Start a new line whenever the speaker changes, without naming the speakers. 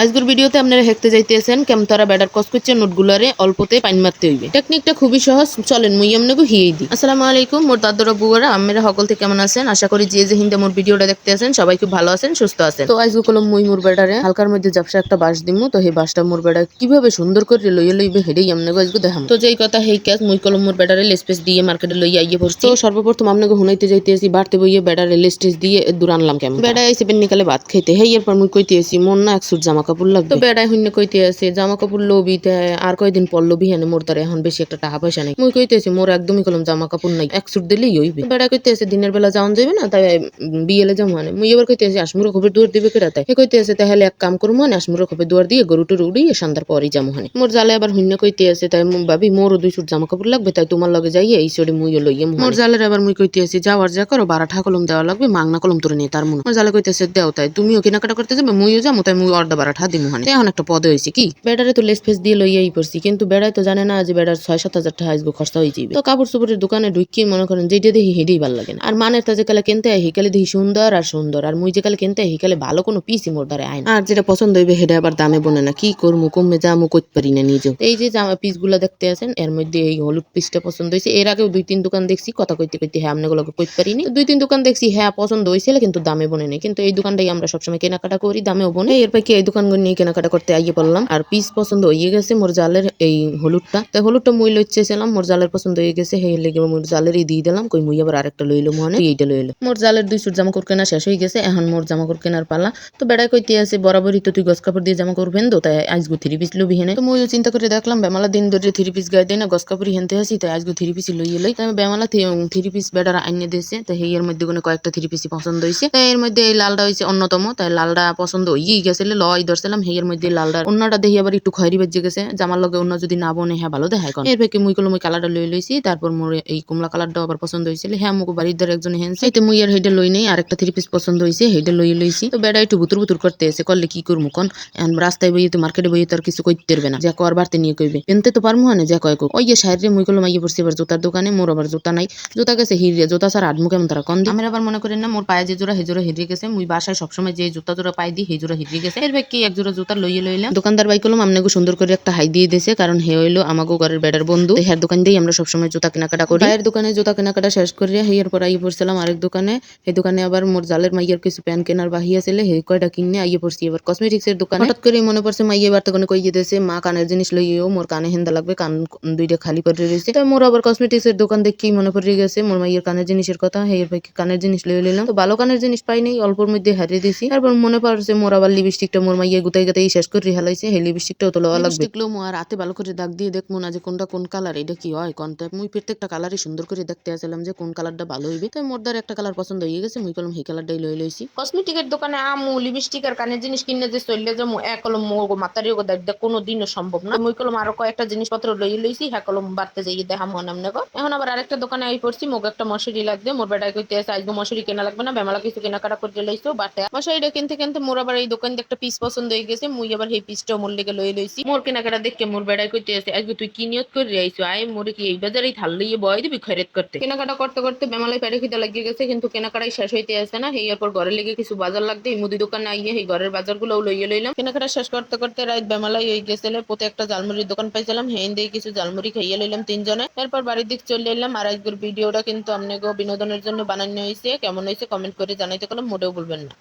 আজকের ভিডিওতে আপনারা হেঁকতে যাইতেছেন কেমন তারা ব্যাটার কস করছে নোটগুলারে অল্পতে পাইন মারতে হইবে। টেকনিকটা খুবই সহজ। চলেন, মুই আমনাকে হিয়েই দিই। আসসালামু আলাইকুম, মোর দাদরা বুয়ারা আমেরা সকল থেকে কেমন আছেন? আশা করি যে যে হিন্দে মোর ভিডিওটা দেখতে আছেন, সবাই খুব ভালো আছেন, সুস্থ আছেন। তো আজকে কলম মুই মোর বেটারে হালকার মধ্যে জাপসা একটা বাস দিমু। তো সেই বাসটা মোর বেটা কীভাবে সুন্দর করে লইয়ে লইবে হেডেই আমনাকে আজকে দেখাম। তো যেই কথা হেই কাজ মুই কলম মোর বেটারে লেসপেস দিয়ে মার্কেটে লইয়া আইয়ে পড়ছি। তো সর্বপ্রথম আপনাকে হুনাইতে যাইতেছি, বাড়তে বইয়ে বেটারে লেস্টেস দিয়ে দূর আনলাম কেমন? আইসে বেন নিকালে ভাত খাইতে। হেই এরপর মুই কইতে আসি মন না এক সুট জামা কাপড় লাগবে? তো বেড়াই হইনে কইতে আছে জামা কাপড় লবি আর কয়দিন পর লবি হেনে মোর তার এখন বেশি একটা টাকা পয়সা নাই। মুই কইতে আছি মোর একদমই কলম জামা কাপড় নাই এক সুট দিলেই হইবে। বেড়া কইতে আছে দিনের বেলা যাওন যাবে না তাই বিয়েলে যাব মানে। মুই এবার কইতে আছি আসমুর খবর দুয়ার দিবে কেটা তাই? হে কইতে আছে তাহলে এক কাম করব মানে আসমুর খবর দুয়ার দিয়ে গরু টরু উড়িয়ে সন্ধ্যার পরই যাব হানে মোর জালে আবার হইনে কইতে আছে তাই ভাবি মোরও দুই সুট জামা কাপড় লাগবে তাই তোমার লগে যাইয়ে এই সরে মুইও লইয়ে মোর জালের আবার মুই কইতে আছি যাওয়ার যা করো বারাঠা কলম দেওয়া লাগবে মাংনা কলম তোরে নিয়ে তার মনে। মোর জালে কইতেছে দেও তাই তুমিও কেনাকাটা করতে যাবে মুইও যাব তাই মুই অর্ধা বারাঠা দিমু হানে। এখন একটা পদে হয়েছে কি? বেড়ারে তো লেস ফেস দিয়ে লইয়াই পড়ছি কিন্তু বেড়ায় তো জানে না যে বেড়ার ছয় সাত হাজার টাকা আসব খরচা হয়ে যাবে তো কাপড় চোপড়ের দোকানে ঢুকিয়ে মনে করেন যেটা দেখি হেডেই ভালো লাগে না। আর মানের তা যে কালে কিনতে হিকালে দেখি সুন্দর আর সুন্দর। আর মুই যে কালে কিনতে হিকালে ভালো কোনো পিসি মোর দ্বারা আয় আর যেটা পছন্দ হইবে হেডে আবার দামে বনে না। কি করব কমে যামু করতে পারি না নিজেও। এই যে জামা পিসগুলা দেখতে আছেন এর মধ্যে এই হলুদ পিসটা পছন্দ হয়েছে এর আগেও দুই তিন দোকান দেখছি কথা কইতে কইতে হ্যাঁ আমনে গুলোকে কইতে পারিনি। দুই তিন দোকান দেখছি হ্যাঁ পছন্দ হয়েছিল কিন্তু দামে বনে নেই। কিন্তু এই দোকানটাই আমরা সবসময় কেনাকাটা করি দামেও বনে। এরপর কি এই দোকানগুলো নিয়ে কেনাকাটা করতে আইয়ে পড়লাম আর পিস পছন্দ হয়ে গেছে মোর জালের এই হলুদটা। তো হলুদটা মুই লইতেছিলাম মোর জালের পছন্দ হয়ে গেছে, সেই লেগে মোর জালেরই দিয়ে দিলাম, কই মুই আবার আরেকটা লইলো মনে তুই এইটা লইলো। মোর জালের দুই সুট জামা কাপড় কেনা শেষ হয়ে গেছে, এখন মোর জামা কাপড় কেনার পালা। তো বেড়াই কইতে আছে, বরাবরই তো তুই গছ কাপড় দিয়ে জামা কাপড় তো তাই আজগু থ্রি পিস লবি হেনে। তো মুইও চিন্তা করে দেখলাম, বেমালা দিন ধরে থ্রি পিস গায়ে দেয় না গছ কাপড় হেনতে আসি, তাই আজগু থ্রি পিস লইয়ে লই। তাই বেমালা থ্রি পিস বেড়ার আইনে দিয়েছে তো সেই এর মধ্যে কোনো কয়েকটা থ্রি পিসই পছন্দ হয়েছে তাই এর মধ্যে এই লালটা হয়েছে অন্যতম, তাই লালটা পছন্দ হয়েই গেছিল, লয় ধরছিলাম এর মধ্যে লালটা অন্যটা দেখি আবার একটু খয়রি বেজে গেছে। জামার লগে অন্য যদি না বনে হ্যাঁ ভালো দেখায় এর থেকে মুই কলম কালারটা লই লইছি, তারপর মোর এই কমলা কালারটা আবার পছন্দ হয়েছিল হ্যাঁ মুখ বাড়ির দ্বারা একজন হেন সেইতে মুই আর হেডে লই নেই, আরেকটা থ্রি পিস পছন্দ হয়েছে হেডে লই লইছি। তো বেড়া একটু বুতুর বুতুর করতে এসে করলে কি করব কোন? রাস্তায় বইয়ে তো মার্কেটে বইয়ে তো আর কিছু কইতে পারবে না। যা কর বাড়তে নিয়ে কইবে। কিনতে তো পারব না যা কয় ওই যে সাইডে মুই কলম আইয়ে পড়ছি এবার জুতার দোকানে, মোর আবার জুতা নাই। জুতা গেছে হিরিয়ে জুতা সার আডমু কেমন তারা, কন আমি আবার মনে করেন না, মোর পায়ে যে জোড়া হেজোড়া হিরিয়ে গেছে, মুই বাসায় সবসময় যে জুতা জোড়া পাই দিই হেজোড়া হিরিয়ে গেছে। এর কি এক জোড়া জুতা লইয়ে লইলাম। দোকানদার বাই কলম আমনে সুন্দর করে একটা হাই দিয়ে দিয়েছে, কারণ হে হইল আমাকে ঘরের বেড়ার বন্ধু। হেয়ার দোকান দিয়ে আমরা সবসময় জুতা কেনাকাটা করি। ভাইয়ের দোকানে জুতা কেনাকাটা শেষ করে হেয়ার পর আইয়ে পড়ছিলাম আরেক দোকানে। এই দোকানে আবার মোর জালের মাইয়ের কিছু প্যান কেনার বাহি ছিল হে কয়টা কিনে আইয়ে পড়ছি এবার কসমেটিক্স এর দোকানে। হঠাৎ করে মনে পড়ছে, মাইয়ে এবার তখন কই দিতেছে, মা কানের জিনিস লইয়েও মোর কানে হেন্দা লাগবে, কান দুইটা খালি পড়ে রয়েছে তাই মোর আবার কসমেটিক্স এর দোকান দেখেই মনে পড়ে গেছে, মোর মাইয়ের কানের জিনিসের কথা হেয়ার ভাই কানের জিনিস লইয়ে নিলাম তো ভালো কানের জিনিস পাই নাই, অল্পর মধ্যে হারিয়ে দিছি। তারপর মনে পড়ছে, মোর আবার লিপস্টিকটা মোর মাইয়ে গুতাই গুতাই শেষ করে হেলাইছে সেই লিপস্টিকটাও তো লওয়া লাগবে। লিপস্টিক মো আর রাতে ভালো করে দাগ দিয়ে দেখব না যে কোনটা কোন কালার এটা কি হয় কোন টাইপ মুই প্রত্যেকটা কালারই সুন্দর করে দেখতে আসলাম যে কোন কালারটা ভালো হইবে। তো মোর দ্বারা একটা কালার পছন্দ হয়ে গেছে মুই কলম সেই কালারটাই লই লইছি।
কসমেটিকের দোকানে আমু লিপস্টিক আর কানের জিনিস কিনে যে চললে যে এক কলম মো মাতারি গো দেখ কোনো দিনও সম্ভব না। মুই কলম আরও কয়েকটা জিনিসপত্র লই লইছি হ্যাঁ কলম বাড়তে যাই দেখা মন আমনে গো এখন আবার আরেকটা দোকানে আই পড়ছি মোক একটা মশুরি লাগবে। মোর বেটায় কইতে আছে আজকে মশুরি কেনা লাগবে না বেমালা কিছু কেনাকাটা করতে লইছো বাটে। মশারিটা কিনতে কিনতে মোর আবার এই দোকান একটা পিস পছন্দ হয়ে গেছে, মুই আবার সেই পিসটাও মোর লেগে লই লইছি। মোর কেনাকাটা দেখে মোর বেড়াই কইতে আছে, আজকে তুই কি নিয়ত করে আইছো? আয় মোরে কি এই বাজারেই থাল লইয়ে বয় দিবি খয়রাত করতে? কেনাকাটা করতে করতে বেমালাই পেটে খিদা লাগিয়ে গেছে, কিন্তু কেনাকাটাই শেষ হইতে আসে না। এই পর ঘরে লেগে কিছু বাজার লাগবে, এই মুদি দোকানে আইয়ে এই ঘরের বাজারগুলো লইয়ে লইলাম। কেনাকাটা শেষ করতে করতে রাত বেমালাই হয়ে গেছিল প্রতি একটা জালমুড়ির দোকান পাইছিলাম হেন দিয়ে কিছু জালমুড়ি খাইয়ে লইলাম তিনজনে। এরপর বাড়ির দিক চলে এলাম, আর আজকের ভিডিওটা কিন্তু আপনাকে বিনোদনের জন্য বানানো হয়েছে কেমন হয়েছে কমেন্ট করে জানাইতে গেলাম মোটেও বলবেন না।